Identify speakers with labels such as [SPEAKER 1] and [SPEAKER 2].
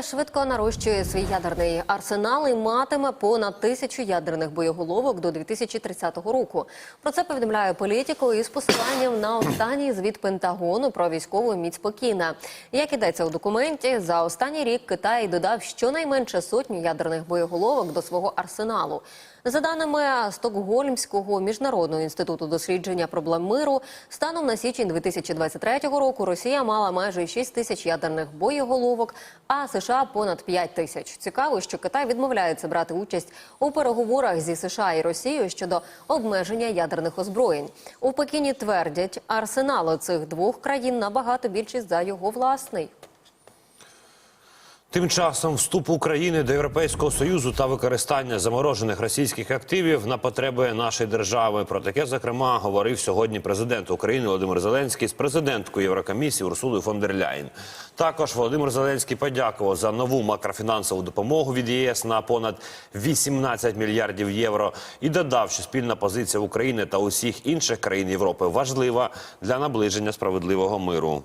[SPEAKER 1] Швидко нарощує свій ядерний арсенал і матиме понад тисячу ядерних боєголовок до 2030 року. Про це повідомляє політико із посиланням на останній звіт Пентагону про військову міць Пекіна. Як ідеться у документі, за останній рік Китай додав щонайменше сотню ядерних боєголовок до свого арсеналу. За даними Стокгольмського міжнародного інституту дослідження проблем миру, станом на січень 2023 року Росія мала майже 6 тисяч ядерних боєголовок, а США понад 5 тисяч. Цікаво, що Китай відмовляється брати участь у переговорах зі США і Росією щодо обмеження ядерних озброєнь. У Пекіні твердять, арсенал цих двох країн набагато більший за його власний.
[SPEAKER 2] Тим часом вступ України до Європейського союзу та використання заморожених російських активів на потреби нашої держави. Про таке зокрема говорив сьогодні президент України Володимир Зеленський з президенткою Єврокомісії Урсулою фон дер Ляєн. Також Володимир Зеленський подякував за нову макрофінансову допомогу від ЄС на понад 18 мільярдів євро і додав, що спільна позиція України та усіх інших країн Європи важлива для наближення справедливого миру.